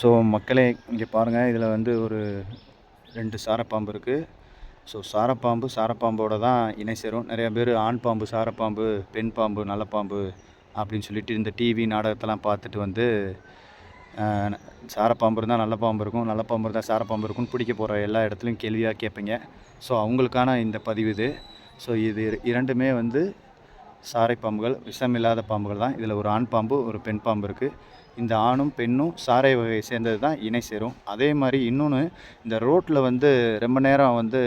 So மக்களே இங்கே பாருங்கள் இதில் வந்து ஒரு ரெண்டு சாரப்பாம்பு இருக்குது ஸோ சாரப்பாம்பு சாரப்பாம்போட தான் இணை சேரும். நிறையா பேர் ஆண் பாம்பு சாரப்பாம்பு பெண் பாம்பு நல்ல பாம்பு அப்படின்னு சொல்லிட்டு இந்த டிவி நாடகத்தெல்லாம் பார்த்துட்டு வந்து சாரப்பாம்பு இருந்தால் நல்ல பாம்பு இருக்கும். நல்ல பாம்பு இருந்தால் சாரப்பாம்பு இருக்கும்னு பிடிக்க போகிற எல்லா இடத்துலையும் கேள்வியாக கேட்பீங்க. ஸோ அவங்களுக்கான இந்த பதிவு இது. ஸோ இது இரண்டுமே வந்து சாரை பாம்புகள் விஷமில்லாத பாம்புகள் தான். இதில் ஒரு ஆண் பாம்பு ஒரு பெண் பாம்பு இருக்குது இந்த ஆணும் பெண்ணும் சாரை வகையை சேர்ந்தது தான் இணை சேரும். அதே மாதிரி இன்னொன்று இந்த ரோட்டில் வந்து ரொம்ப நேரம் வந்து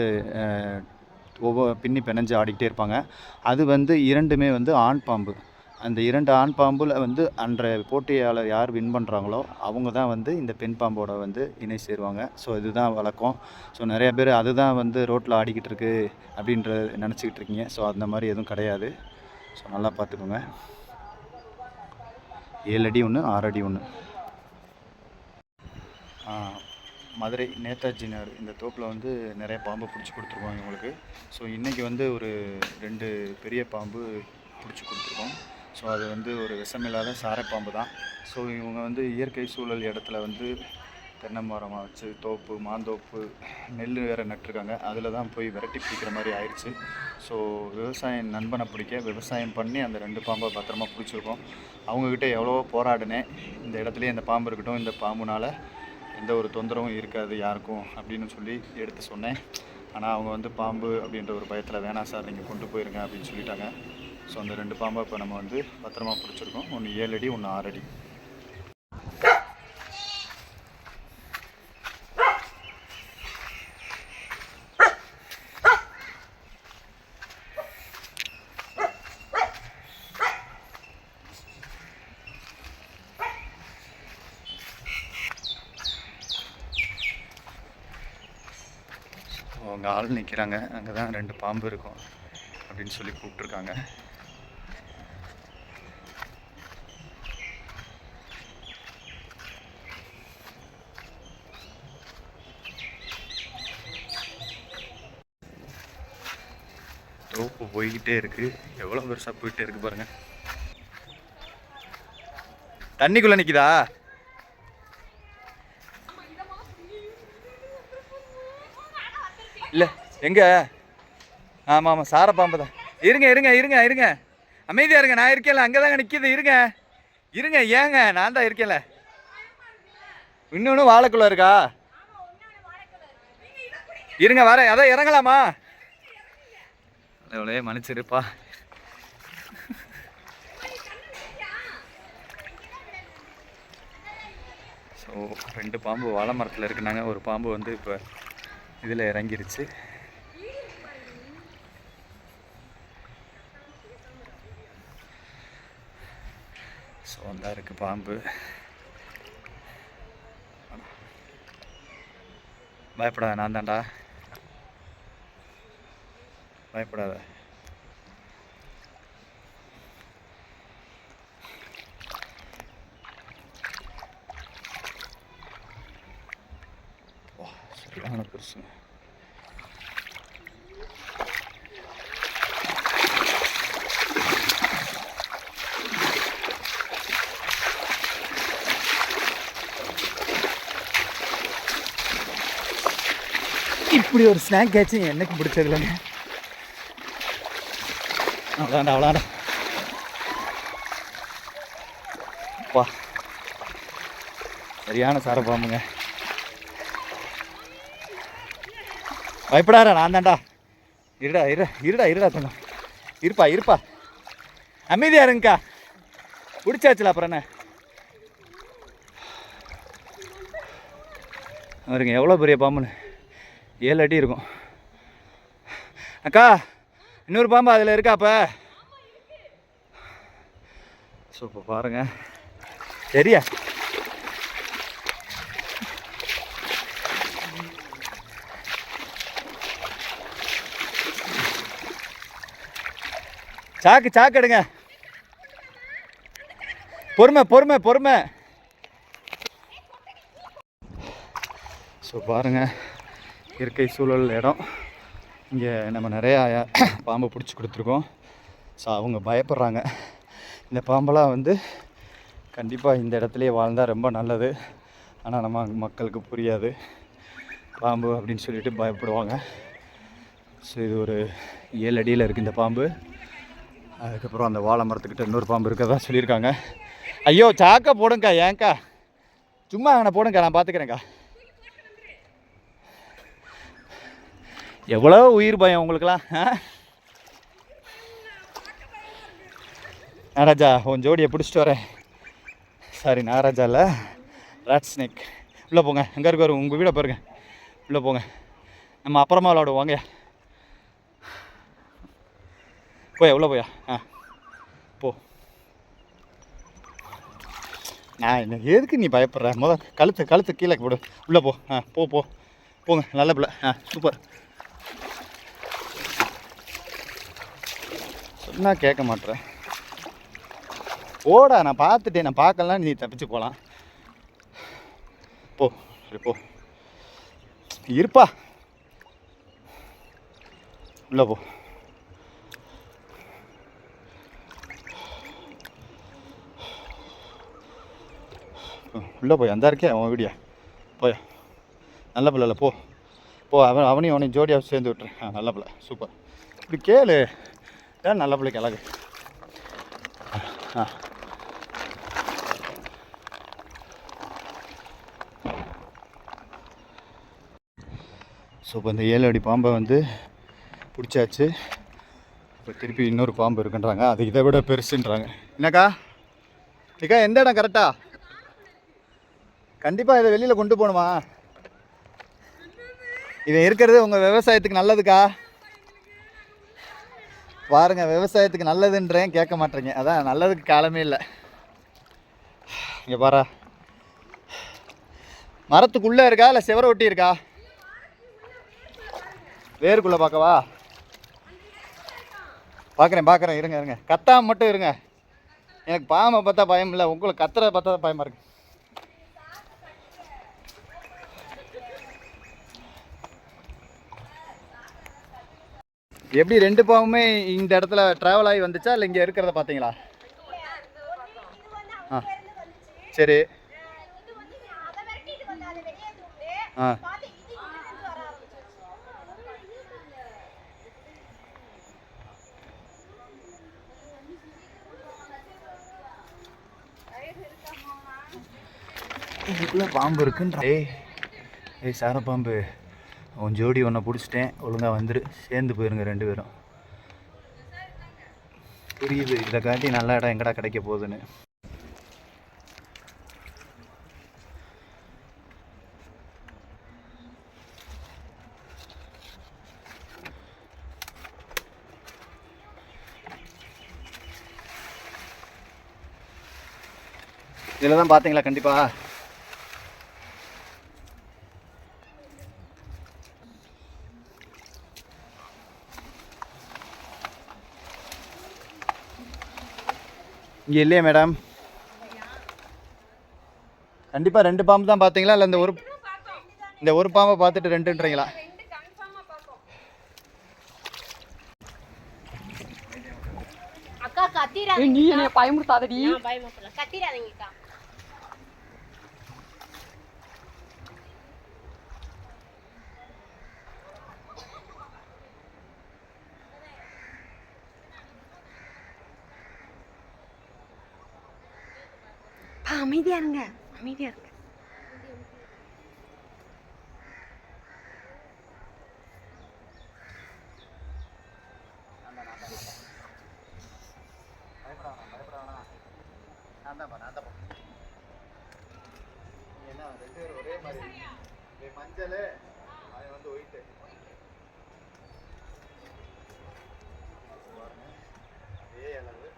ஒவ்வொரு பின்னி பிணைஞ்சு ஆடிக்கிட்டே இருப்பாங்க. அது வந்து இரண்டுமே வந்து ஆண் பாம்பு. அந்த இரண்டு ஆண் பாம்பில் வந்து அன்றைய போட்டியாளர் யார் வின் பண்ணுறாங்களோ அவங்க தான் வந்து இந்த பெண் பாம்போட வந்து இணை சேருவாங்க. ஸோ இதுதான் வழக்கம். ஸோ நிறையா பேர் அதுதான் வந்து ரோட்டில் ஆடிக்கிட்டு இருக்கு அப்படின்ற நினச்சிக்கிட்டு இருக்கீங்க. ஸோ அந்த மாதிரி எதுவும் கிடையாது. ஸோ நல்லா பார்த்துக்கோங்க. ஏழு அடி ஒன்று ஆறு அடி ஒன்று மதுரை நேதாஜி நகர் இந்த தோப்பில் வந்து நிறைய பாம்பு பிடிச்சி கொடுத்துருக்கோம் இவங்களுக்கு. ஸோ இன்றைக்கி வந்து ஒரு ரெண்டு பெரிய பாம்பு பிடிச்சி கொடுத்துருக்கோம். ஸோ அது வந்து ஒரு விஷமில்லாத சாரைப்பாம்பு தான். ஸோ இவங்க வந்து இயற்கை சூழல் இடத்துல வந்து தென்னை மரமாக வச்சு தோப்பு மாந்தோப்பு நெல் வேறு நட்டுருக்காங்க. அதில் தான் போய் விரட்டி பிடிக்கிற மாதிரி ஆயிடுச்சு. ஸோ விவசாயம் நண்பனை பிடிக்க விவசாயம் பண்ணி அந்த ரெண்டு பாம்பை பத்திரமா பிடிச்சிருக்கோம். அவங்கக்கிட்ட எவ்வளவோ போராடினேன். இந்த இடத்துலையே இந்த பாம்பு இருக்கட்டும் இந்த பாம்புனால் எந்த ஒரு தொந்தரவும் இருக்காது யாருக்கும் அப்படின்னு சொல்லி எடுத்து சொன்னேன். ஆனால் அவங்க வந்து பாம்பு அப்படின்ற ஒரு பயத்தில் வேணாம் சார் நீங்கள் கொண்டு போயிருங்க அப்படின்னு சொல்லிட்டாங்க. ஸோ அந்த ரெண்டு பாம்பை இப்போ நம்ம வந்து பத்திரமா பிடிச்சிருக்கோம். ஒன்று ஏழு அடி ஒன்று ஆறு அடி. அங்கே ஆள் நிற்கிறாங்க அங்கே தான் ரெண்டு பாம்பு இருக்கும் அப்படின்னு சொல்லி கூப்பிட்ருக்காங்க தோப்பு போய்கிட்டே இருக்கு. எவ்வளோ பெருசாக போயிட்டே இருக்கு பாருங்க. தண்ணிக்குள்ளே நிற்கிதா இல்லை எங்கே? ஆமாம் ஆமாம் சார பாம்பு தான். இருங்க இருங்க இருங்க இருங்க. அமைதியாக இருங்க நான் இருக்கேன்ல அங்கே தாங்க நிற்கிது இருங்க. இருங்க ஏங்க நான் தான் இருக்கேன்ல. இன்னொன்று வாழைக்குள்ள இருக்கா? இருங்க வரேன். அதான் இறங்கலாமா? எவ்வளோ மன்னிச்சிருப்பா. ஸோ ரெண்டு பாம்பு வாழை மரத்தில் இருக்குனாங்க. ஒரு பாம்பு வந்து இப்போ இதில் இறங்கிருச்சு. ஸோ அந்த இருக்குது பாம்பு. பயப்படாத நான் தான்டா. பயப்படாத. வா சரியான பெருசுங்க இப்படி ஒரு ஸ்நாக் ஆச்சு எனக்கு பிடிச்சது இல்லைங்க அவ்வளோடா அவ்வளோடா. வா. சரியான சார பாம்புங்க. பயப்படாத நான் தான்டா. இருடா இரு இருடா இருடா தங்கம் இருப்பா இருப்பா. அமைதியா இருங்கக்கா. பிடிச்சாச்சுல அப்புறம் என்ன? பாருங்க எவ்வளோ பெரிய பாம்புன்னு? ஏழு அடி இருக்கும். அக்கா இன்னொரு பாம்பு அதில் இருக்கா அப்போ? ஸோ இப்போ பாருங்க. சரியா? சாக்கு சாக்கு எடுங்க. பொறுமை பொறுமை பொறுமை. ஸோ பாருங்கள் இயற்கை சூழல் இடம். இங்கே நம்ம நிறையா பாம்பை பிடிச்சி கொடுத்துருக்கோம். ஸோ அவங்க பயப்படுறாங்க. இந்த பாம்பெல்லாம் வந்து கண்டிப்பாக இந்த இடத்துலையே வாழ்ந்தால் ரொம்ப நல்லது. ஆனால் நம்ம மக்களுக்கு புரியாது. பாம்பு அப்படின்னு சொல்லிட்டு பயப்படுவாங்க. ஸோ இது ஒரு ஏழு அடியில் இருக்குது இந்த பாம்பு. அதுக்கப்புறம் அந்த வாழை மரத்துக்கிட்ட இன்னொரு பாம்பு இருக்கதா சொல்லியிருக்காங்க. ஐயோ சாக்கா போடுங்கக்கா ஏன்க்கா சும்மா அங்கே போடுங்கக்கா நான் பார்த்துக்கிறேங்க்கா எவ்வளோ உயிர் பயம் உங்களுக்குலாம் ஆ? நாராஜா உன் ஜோடியை பிடிச்சிட்டு வரேன். சாரி நாராஜா இல்லை. ராட் ஸ்னேக் உள்ளே போங்க. எங்கே இருக்காரு உங்கள் வீடை பாருங்க. உள்ளே போங்க. நம்ம அப்புறமா விளாடுவோம் போயா உள்ளே போயா. ஆ போ. நான் என்ன எதுக்கு நீ பயப்படுற? முத கழுத்து கழுத்து கீழே போடு. உள்ளே போ. ஆ போ போ. போங்க நல்ல பிள்ளை. ஆ சூப்பர் நான் கேட்க மாட்டேறேன். ஓடா நான் பார்த்துட்டேன் நான் பார்க்கலாம் நீ தப்பிச்சு போகலாம் போ சரி போ. இருப்பா. உள்ள போ. உள்ளே போய் அந்த இருக்கே அவன் வீடியா. போய். நல்ல பிள்ளைல போ. போ அவன் அவனையும் அவனையும் ஜோடியாக சேர்ந்து விட்டுறேன் ஆ நல்ல பிள்ளை. சூப்பர். இப்படி கேளு. ஏன் நல்ல பிள்ளைக்கு அழகு. ஆ. ஸோ இப்போ இந்த ஏழு அடி பாம்பை வந்து பிடிச்சாச்சு. இப்போ திருப்பி இன்னொரு பாம்பு இருக்குன்றாங்க. அது இதை விட பெருசுன்றாங்க. என்னக்கா? இக்கா எந்த இடம் கரெக்டா கண்டிப்பாக இதை வெளியில் கொண்டு போகணுமா? இதை இருக்கிறது உங்கள் விவசாயத்துக்கு நல்லதுக்கா? பாருங்க விவசாயத்துக்கு நல்லதுன்றேன் கேட்க மாட்டேறீங்க. அதான் நல்லதுக்கு காலமே இல்லை. இங்கே பாரா. மரத்துக்குள்ளே இருக்கா இல்லை செவர ஒட்டி இருக்கா? வேருக்குள்ளே பார்க்கவா பார்க்குறேன் பார்க்குறேன் இருங்க இருங்க. கத்தாம மட்டும் இருங்க. எனக்கு பாம்பை பார்த்தா பயம் இல்லை. உங்களுக்கு கத்துற பார்த்தா தான் பயமாக இருக்குது எப்படி ரெண்டு பாவமே இந்த இடத்துல ட்ராவல் ஆகி வந்துச்சா? இல்லை இங்கே இருக்கிறத பார்த்தீங்களா? ஆ. சரி. ஆ. இதுக்குள்ளே பாம்பு இருக்குன்ற. ஏய் ஏய் சார பாம்பு. உன் ஜோடி ஒன்றை பிடிச்சிட்டேன். ஒழுங்காக வந்துடு சேர்ந்து போயிருங்க ரெண்டு பேரும். புரியுது. இதை காட்டி நல்ல இடம் எங்கடா கிடைக்க போகுதுன்னு. இதில் தான் பார்த்தீங்களா? கண்டிப்பாக இங்கே இல்லையே மேடம் கண்டிப்பாக ரெண்டு பாம்பு தான் பார்த்தீங்களா இல்லை இந்த ஒரு இந்த ஒரு பாம்பை பார்த்துட்டு ரெண்டுன்றீங்களா? அக்கா நீ என்னைய பயமுறுத்தாதடி. நான் பயமுறுத்தல. கத்திராதீங்கக்கா. அமைதியா இருங்க அமைதியா இருங்க ஒரே மாதிரி மஞ்சள் அது வந்து ஒயிட்டு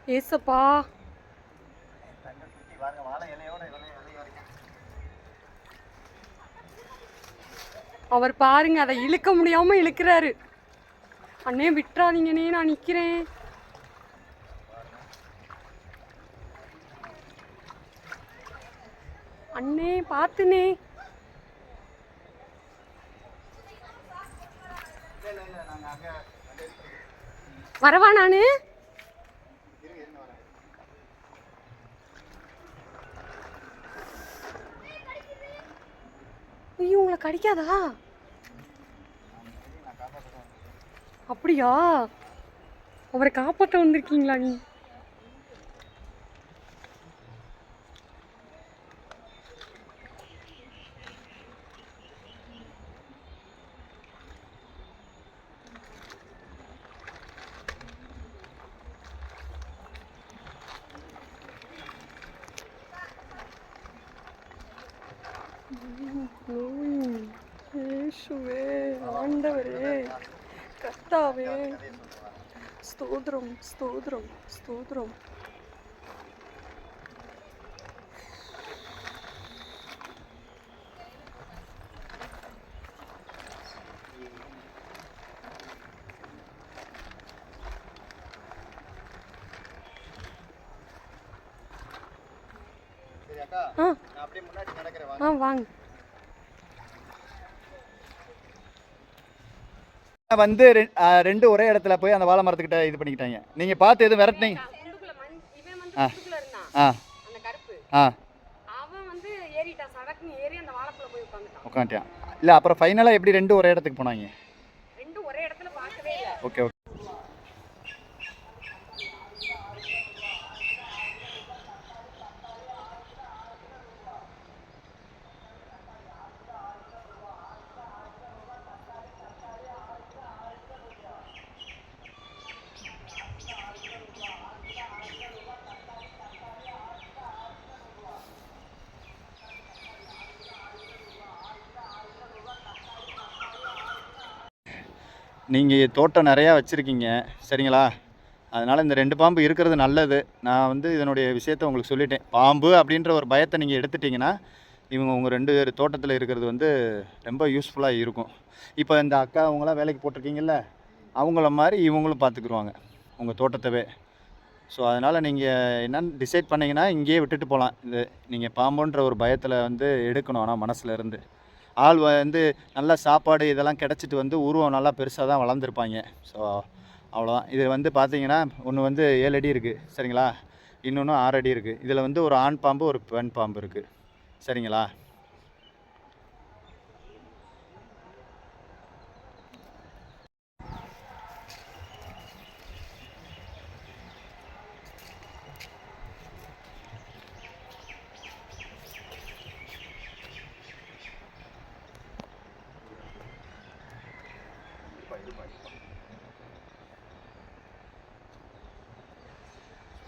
ஏசப்பா தங்க குட்டி பாருங்க வாழை இலையோட இலை இலை வரைக்கும் அவர் பாருங்க அதை இழுக்க முடியாம இழுக்கிறாரு. அண்ணே விட்டுறாதீங்கண்ணே நான் நிக்கிறேன். அண்ணே பார்த்துனே வரவா நானு? ஐயோ உங்களை கடிக்காதா? அப்படியா? அவரை காப்பாற்ற வந்திருக்கீங்களா நீ? இயேசுவே ஆண்டவரே கர்த்தாவே ஸ்தோத்திரம் ஸ்தோத்திரம் ஸ்தோத்திரம் சரி அக்கா ஆ ஆ வாங்க. வந்து ரெண்டு ஒரே இடத்துல போய் அந்த வாழை மரத்துக்கிட்ட இது பண்ணிக்கிட்டாங்க. நீங்கள் பார்த்து எதுவும் விரட்டினீங்க? ஆ. ஆ. அந்த கருப்பு. ஆ. அவன் வந்து ஏறிட்டான் சடக்குன்னு ஏறி அந்த வாழைக்குள்ள போய் உட்காந்துட்டான் இல்லை அப்புறம் ஃபைனலாக எப்படி ரெண்டு ஒரே இடத்துக்கு போனாங்க? ஓகே. நீங்கள் தோட்டம் நிறையா வச்சுருக்கீங்க சரிங்களா? அதனால் இந்த ரெண்டு பாம்பு இருக்கிறது நல்லது. நான் வந்து இதனுடைய விஷயத்த உங்களுக்கு சொல்லிட்டேன். பாம்பு அப்படின்ற ஒரு பயத்தை நீங்கள் எடுத்துட்டிங்கன்னா இவங்க உங்கள் ரெண்டு பேர் தோட்டத்தில் இருக்கிறது வந்து ரொம்ப யூஸ்ஃபுல்லாக இருக்கும். இப்போ இந்த அக்கா அவங்களாம் வேலைக்கு போட்டிருக்கீங்கல்ல அவங்கள மாதிரி இவங்களும் பார்த்துக்குருவாங்க உங்கள் தோட்டத்தவே. ஸோ அதனால் நீங்கள் என்னென்னு டிசைட் பண்ணிங்கன்னா இங்கேயே விட்டுட்டு போகலாம் இது நீங்கள் பாம்புன்ற ஒரு பயத்தில் வந்து எடுக்கணும் ஆனால் மனசில் இருந்து. ஆள் வந்து நல்லா சாப்பாடு இதெல்லாம் கிடச்சிட்டு வந்து உருவம் நல்லா பெருசாக தான் வளர்ந்துருப்பாங்க. ஸோ அவ்வளோதான் இது வந்து பார்த்தீங்கன்னா ஒன்று வந்து ஏழு அடி இருக்குது சரிங்களா? இன்னொன்று ஆறு அடி இருக்குது இதில் வந்து ஒரு ஆண் பாம்பு ஒரு பெண் பாம்பு இருக்குது சரிங்களா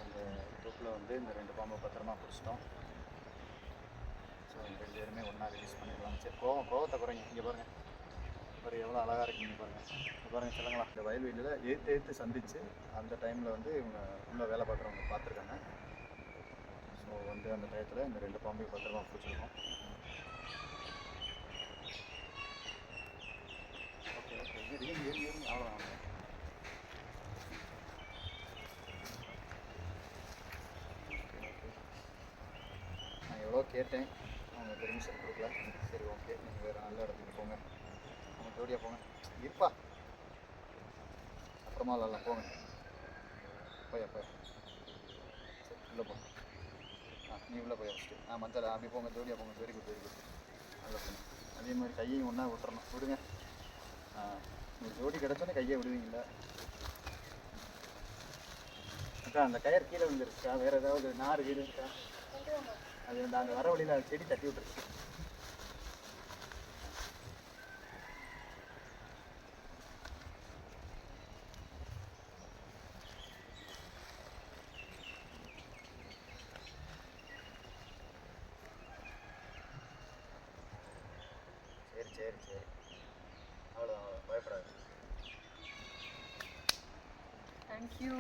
இந்த தூக்கில் வந்து இந்த ரெண்டு பாம்பை பத்திரமா பிடிச்சிட்டோம். ஸோ இந்த ரெண்டு பேருமே ஒன்றா ரிலீஸ் பண்ணிடலாம். சரி கோவம் கோவத்தை குறைங்க. இங்கே பாருங்கள் பாரு எவ்வளோ அழகாக இருக்குங்க பாருங்கள் இங்கே பாருங்கள் சொல்லுங்களா. இந்த வயல்வெளியில் ஏற்று ஏற்று சந்தித்து அந்த டைமில் வந்து இவங்க உள்ளே வேலை பார்க்குறவங்க பார்த்துருக்காங்க. ஸோ வந்து அந்த டயத்தில் இந்த ரெண்டு பாம்பையும் பத்திரமா பிடிச்சிருக்கோம். ஓகே ஓகே ஏறி அவ்வளோதான் நான் எவ்வளோ கேட்டேன். அவங்க பெர்மிஷன் கொடுக்கல. சரி ஓகே நீங்கள் வேறு நல்ல இடத்துக்கு போங்க. அவங்க ஜோடியாக போங்க இருப்பா. அப்புறமா விளாட்லாம் போங்க. போயா போயா சரி உள்ளே போங்க ஆ நீ உள்ளே போய் ஃபஸ்ட்டு ஆ மஞ்சள் அப்படி போங்க. ஜோடியாக போங்க வெரி குட் வெரி குட் நல்லா போங்க அதே மாதிரி கையையும் ஒன்றா விட்டுறணும். விடுங்க. ஆ நீங்கள் ஜோடி கிடச்சோன்னே கையை விடுவீங்களா அக்கா அந்த கயர் கீழே விழுந்துருக்கா வேறு ஏதாவது நார் வீடு இருக்கா? அது அந்த அங்கே வர வழியில் செடி தட்டி விட்டுருச்சு. சரி சரி சரி. அவ்வளோ பயப்படாது தேங்க்யூ